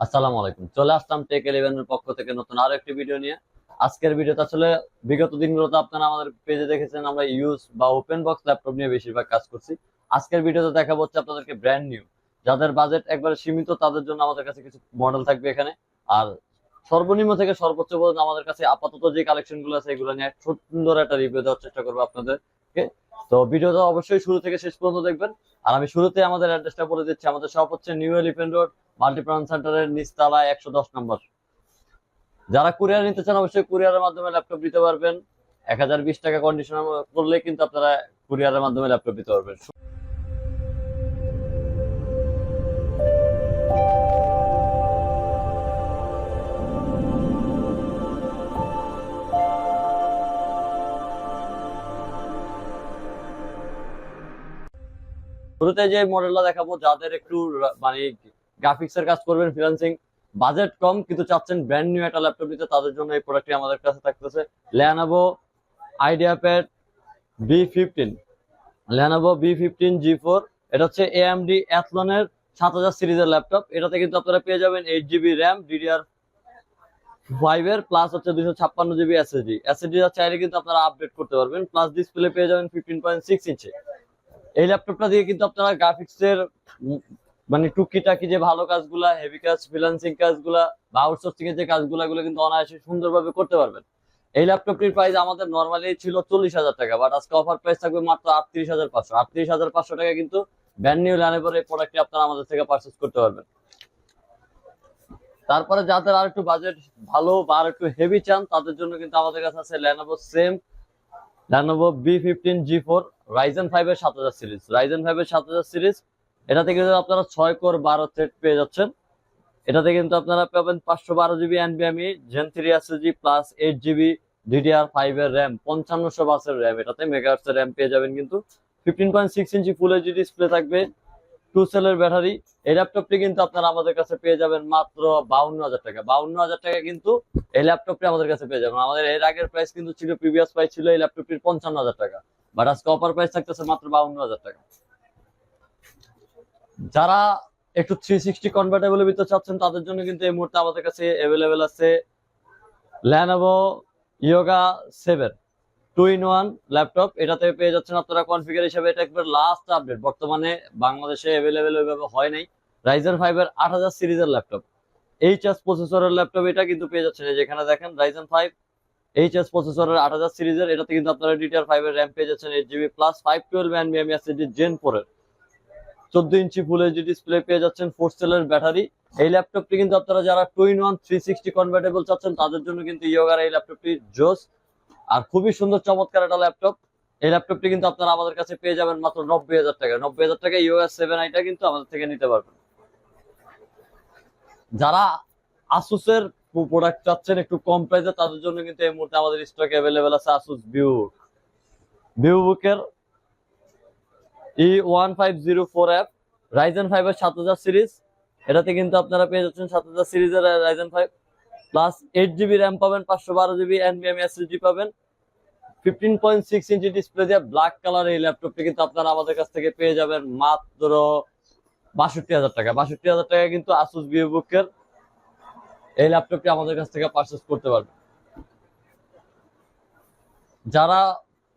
আসসালামু আলাইকুম। চলে আসলাম টেক ইলেভেনের পক্ষ থেকে নতুন আরও একটি ভিডিও নিয়ে। আজকের ভিডিওতে আসলে বিগত দিনগুলোতে আপনারা আমাদের পেজে দেখেছেন, আমরা ইউজ বা ওপেন বক্স ল্যাপটপ নিয়ে বেশিরভাগ কাজ করছি। আজকের ভিডিওতে দেখাবো হচ্ছে আপনাদেরকে ব্র্যান্ড নিউ যাদের বাজেট একবারে সীমিত, তাদের জন্য আমাদের কাছে কিছু মডেল থাকবে এখানে। আর সর্বনিম্ন থেকে সর্বোচ্চ পর্যন্ত আমাদের কাছে আপাতত যে কালেকশনগুলো আছে, এগুলো নিয়ে সুন্দর একটা রিভিউ দেওয়ার চেষ্টা করব আপনাদেরকে তো ভিডিওটা অবশ্যই শুরু থেকে শেষ পর্যন্ত দেখবেন। আর আমি শুরুতে আমাদের অ্যাড্রেসটা বলে দিচ্ছি, আমাদের শপ হচ্ছে নিউ এলিফেন্ট রোড মাল্টিপ্রাণ সেন্টারের নিচতলায় একশো দশ নম্বর। যারা কুরিয়ার নিতে চান, অবশ্যই কুরিয়ারের মাধ্যমে ল্যাপটপ দিতে পারবেন। এক হাজার বিশ টাকা কন্ডিশন করলে কিন্তু আপনারা কুরিয়ারের মাধ্যমে ল্যাপটপ দিতে পারবেন। শুরুতে যে মডেলটা দেখাবো, যাদের একটু মানে গ্রাফিক্স এর কাজ করবেন ফ্রিল্যান্সিং বাজেট কম, কিন্তু চাচ্ছেন ব্র্যান্ড নিউ একটা ল্যাপটপ নিতে, তাদের জন্য এই প্রোডাক্টটি আমাদের কাছে থাকতেছে। Lenovo IdeaPad B fifteen Lenovo B fifteen G four এটা হচ্ছে এএমডি অ্যাথলনের সাত হাজার সিরিজের ল্যাপটপ এটাতে কিন্তু আপনারা পেয়ে যাবেন eight GB RAM DDR five এর প্লাস হচ্ছে দুশো ছাপ্পান্ন জিবি এসএসডি এসএসডি চাইলে কিন্তু আপনারা আপডেট করতে পারবেন। প্লাস ডিসপ্লে পেয়ে যাবেন ফিফটিন পয়েন্ট সিক্স ইঞ্চি এই ল্যাপটপটা দিয়ে কিন্তু আপনারা গ্রাফিক্স এর উম মানে টুকিটাকি যে ভালো কাজগুলা হেভি কাজ ফ্রিল্যান্সিং কাজগুলা বা আউটসোর্সিং এর যে কাজগুলা, এগুলো কিন্তু অনায়াসে সুন্দরভাবে করতে পারবেন। এই ল্যাপটপটির প্রাইস আমাদের নর্মালি ছিল চল্লিশ হাজার টাকা বাট আজকে অফার প্রাইস থাকবে মাত্র আটত্রিশ হাজার পাঁচশো। আটত্রিশ হাজার পাঁচশো টাকা কিন্তু ব্র্যান্ড নিউ ল্যানেভোর এই প্রোডাক্টটি আপনারা আমাদের থেকে পারচেস করতে পারবেন। তারপরে যাদের আর একটু বাজেট ভালো বা আর একটু হেভি চান, তাদের জন্য কিন্তু আমাদের কাছে আছে Lenovo same Lenovo B fifteen G four Ryzen five এর সাত হাজার সিরিজ রাইজেন ফাইভ এর সাত হাজার সিরিজ এটাতে কিন্তু আপনারা ছয় কোর বারো থ্রেড পেয়ে যাচ্ছেন। এটাতে কিন্তু আপনারা পাবেন পাঁচশো বারো GB এনবিএমই gen three G plus eight GB DDR five এর র্যাম পঞ্চান্নশো বাসের র্যাম এটাতে মেগাহার্টস র্যাম পেয়ে যাবেন কিন্তু। Fifteen point six inch full HD display থাকবে টু সেলের ব্যাটারি এই ল্যাপটপটি কিন্তু আপনারা আমাদের কাছে পেয়ে যাবেন মাত্র বাউন্ন হাজার টাকা। বাউন্ন হাজার টাকা কিন্তু এই ল্যাপটপটি আমাদের কাছে পেয়ে যাবেন। আমাদের এর আগের প্রাইস কিন্তু ছিল প্রিভিয়াস প্রাইস ছিল এই ল্যাপটপটির পঞ্চান্ন হাজার টাকা। বাট আজকে প্রাইস থাকতেছে মাত্র বাউন্ন হাজার টাকা। যারা একটু থ্রি সিক্সটি কনভার্টেবল ভিতরে চাচ্ছেন, তাদের জন্য কিন্তু এই মুহূর্তে আমাদের কাছে অ্যাভেলেবেল আছে Lenovo Yoga seven two in one laptop এটাতে পেয়ে যাচ্ছেন আপনারা কনফিগার হিসেবে, এটা একবার লাস্ট আপডেট বর্তমানে বাংলাদেশে অ্যাভেলেবেল ওইভাবে হয় নাই। রাইজেন ফাইভ এর আট হাজার সিরিজের ল্যাপটপ এইচএস প্রসেসরের ল্যাপটপ এটা কিন্তু পেয়ে যাচ্ছেন। যেখানে দেখেন রাইজেন ফাইভ এইচএস প্রসেসরের আট হাজার সিরিজের, এটাতে কিন্তু আপনারা ডিটিআর ফাইভ এর র্যাম পেয়ে যাচ্ছেন eight GB plus five twelve এনবিএম SSD gen ফোরের চোদ্দ ইঞ্চি ফুল এইচডি ডিসপ্লে পেয়ে যাচ্ছেন ফোর সেলের ব্যাটারি এই ল্যাপটপটি কিন্তু আপনারা যারা two in one three sixty convertible চাচ্ছেন, তাদের জন্য কিন্তু ইয়োগার এই ল্যাপটপটি জোস আর খুবই সুন্দর, চমৎকার একটা ল্যাপটপ এই ল্যাপটপটি কিন্তু আপনারা আমাদের কাছে পেয়ে যাবেন মাত্র নব্বই হাজার টাকা। নব্বই হাজার টাকা ইয়োগা সেভেন আইটা কিন্তু আমাদের থেকে নিতে পারবেন। যারা আসুসের প্রোডাক্ট চাচ্ছেন একটু কম প্রাইসে তাদের জন্য কিন্তু এই মুহূর্তে আমাদের স্টক অ্যাভেলেবেল আছে Asus E one five zero four app series এটাতে কিন্তু আপনারা পেয়ে যাচ্ছেন সাত হাজার সিরিজের Ryzen five plus eight GB RAM পাবেন, পাঁচশো বারো জিবি এনবিএম এসএসডি পাবেন। Fifteen point six inch display দিয়ে ব্ল্যাক কালার এই ল্যাপটপটি কিন্তু আপনারা আমাদের কাছ থেকে পেয়ে যাবেন মাত্র বাষট্টি হাজার টাকা। বাষট্টি হাজার টাকা কিন্তু আসুস ভিউ বুকের এই ল্যাপটপটি আমাদের কাছ থেকে পারচেস করতে পারবে। যারা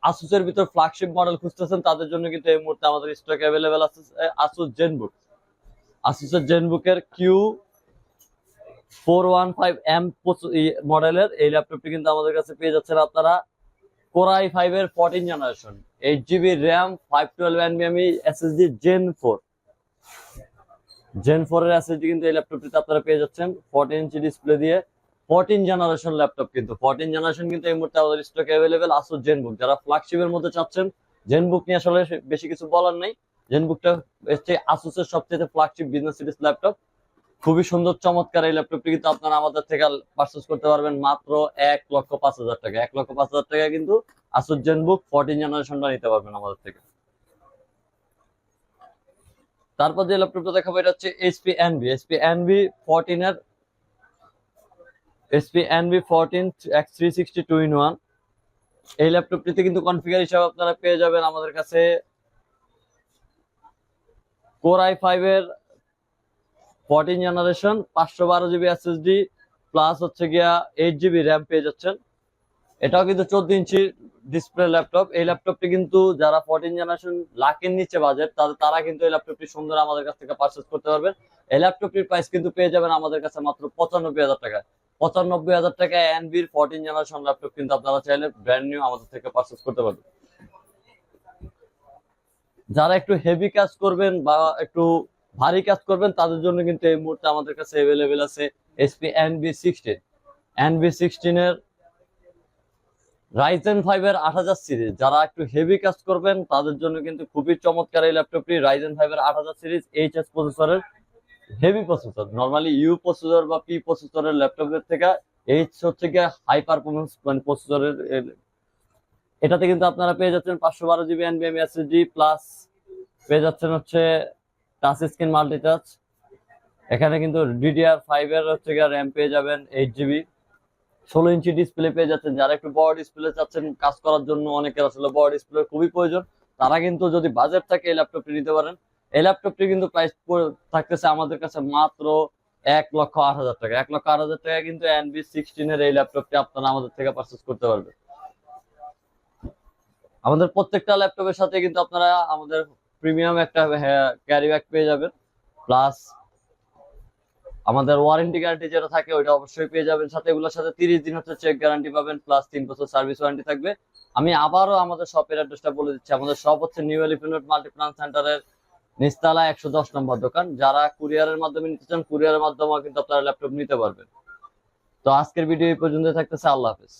আসুসের ভিতর ফ্ল্যাগশিপ মডেল খুঁজতেছেন, তাদের জন্য কিন্তু এই মুহূর্তে আমাদের স্টক অ্যাভেলেবেল আছে আসুস জেনবুক আসুসের জেনবুকের Q four one five M মডেলের এই ল্যাপটপটি কিন্তু আমাদের কাছে পেয়ে যাচ্ছেন আপনারা কোরাই ফাইভ এর fourteen generation eight GB RAM five twelve এনবিএমই SSD gen four gen four এর এসএসডি কিন্তু এই ল্যাপটপটিতে আপনারা পেয়ে যাচ্ছেন। ফোরটিন ইঞ্চি ডিসপ্লে দিয়ে ফোরটিন জেনারেশন ল্যাপটপ কিন্তু। ফোরটিন জেনারেশন কিন্তু এই মুহূর্তে আমাদের স্টক অ্যাভেলেবেল আসুস জেনবুক যারা ফ্ল্যাগশিপের মধ্যে চাচ্ছেন জেনবুক নিয়ে আসলে বেশি কিছু বলার নেই। জেনবুকটা হচ্ছে আসুসের সবচেয়ে ফ্ল্যাগশিপ বিজনেস সিরিজ ল্যাপটপ খুবই সুন্দর, চমৎকার এই ল্যাপটপটি কিন্তু আপনারা আমাদের থেকে পারচেস করতে পারবেন মাত্র এক লক্ষ পাঁচ হাজার টাকা। এক লক্ষ পাঁচ হাজার টাকা কিন্তু আসুস জেনবুক ফোরটিন জেনারেশনটা নিতে পারবেন আমাদের থেকে। তারপর যে ল্যাপটপটা দেখাবো, এটা হচ্ছে HP NB HP NB fourteen এর HP NB fourteen X three sixty two in one এই ল্যাপটপটিতে কিন্তু কনফিগার হিসাবে আপনারা পেয়ে যাবেন আমাদের কাছে কোর আই ফাইভ এর ফোরটিন জেনারেশন পাঁচশো বারো জিবি এসএসডি প্লাস হচ্ছে গিয়া এইট জিবি র্যাম পেয়ে যাচ্ছেন। এটাও কিন্তু চোদ্দ ইঞ্চি ডিসপ্লে ল্যাপটপ এই ল্যাপটপটি কিন্তু যারা ফোরটিন জেনারেশন লাখের নিচে বাজেট তারা কিন্তু এই ল্যাপটপটি সুন্দর আমাদের কাছ থেকে পারচেস করতে পারবেন। এই ল্যাপটপটির প্রাইস কিন্তু পেয়ে যাবেন আমাদের কাছে মাত্র পঁচানব্বই হাজার টাকা। পঁচানব্বই হাজার টাকা এনবির ফোরটিন জেনারেশন ল্যাপটপ কিন্তু আপনারা চাইলে ব্র্যান্ড নিউ আমাদের থেকে পারচেস করতে পারবেন। যারা একটু হেভি কাজ করবেন বা একটু ভারী কাজ করবেন, তাদের জন্য কিন্তু এই মুহূর্তে আমাদের কাছে অ্যাভেলেবেল আছে এসপি এনবি সিক্সটিন এনবি সিক্সটিনের রাইজেন ফাইভ এর আট হাজার সিরিজ যারা একটু হেভি কাজ করবেন, তাদের জন্য কিন্তু খুবই চমৎকার এই ল্যাপটপটি রাইজেন ফাইভ এর আট হাজার সিরিজ এইচ এস প্রসেসরের heavy processor normally U processor বা পি প্রসেসরের ল্যাপটপের থেকে এইচ হচ্ছে গিয়ে হাই পারফরমেন্স মানে প্রসেসরের এটাতে কিন্তু আপনারা পেয়ে যাচ্ছেন পাঁচশো বারো জিবি এনবিএম এসএসডি প্লাস পেয়ে যাচ্ছেন হচ্ছে টাচ স্ক্রিন মাল্টিটাচ এখানে কিন্তু ডিডিআর ফাইভ এর হচ্ছে র্যাম পেয়ে যাবেন এইট জিবি ষোলো ইঞ্চি ডিসপ্লে পেয়ে যাচ্ছেন। যারা একটু বড় ডিসপ্লে চাচ্ছেন কাজ করার জন্য, অনেকের আসলে বড় ডিসপ্লে খুবই প্রয়োজন। তারা কিন্তু যদি বাজেট থাকে এই ল্যাপটপটি নিতে পারেন। এই ল্যাপটপটি কিন্তু প্রাইস থাকতেছে আমাদের কাছে মাত্র এক লক্ষ আট হাজার টাকা। এক লক্ষ আট হাজার টাকা কিন্তু এনবি সিক্সটিন এর এই ল্যাপটপটি আপনারা আমাদের থেকে পারচেস করতে পারবেন। আমাদের প্রত্যেকটা ল্যাপটপের সাথে কিন্তু আপনারা আমাদের প্রিমিয়াম একটা ক্যারি ব্যাগ পেয়ে যাবেন। প্লাস আমাদের ওয়ারেন্টি গ্যারান্টি যেটা থাকে, ওইটা অবশ্যই পেয়ে যাবেন। সাথে এগুলোর সাথে তিরিশ দিন হচ্ছে চেক গ্যারান্টি পাবেন প্লাস তিন বছর সার্ভিস ওয়ারেন্টি থাকবে। আমি আবারও আমাদের শপের অ্যাড্রেসটা বলে দিচ্ছি। আমাদের শপ হচ্ছে নিউ এলিফেন্ট মাল্টিপ্লান সেন্টারের নিস্তালা একশো দশ নম্বর দোকান। যারা কুরিয়ারের মাধ্যমে নিতে চান কুরিয়ারের মাধ্যমেও কিন্তু আপনারা ল্যাপটপ নিতে পারবেন। তো আজকের ভিডিও এই পর্যন্ত থাকতেছে। আল্লাহ হাফিজ।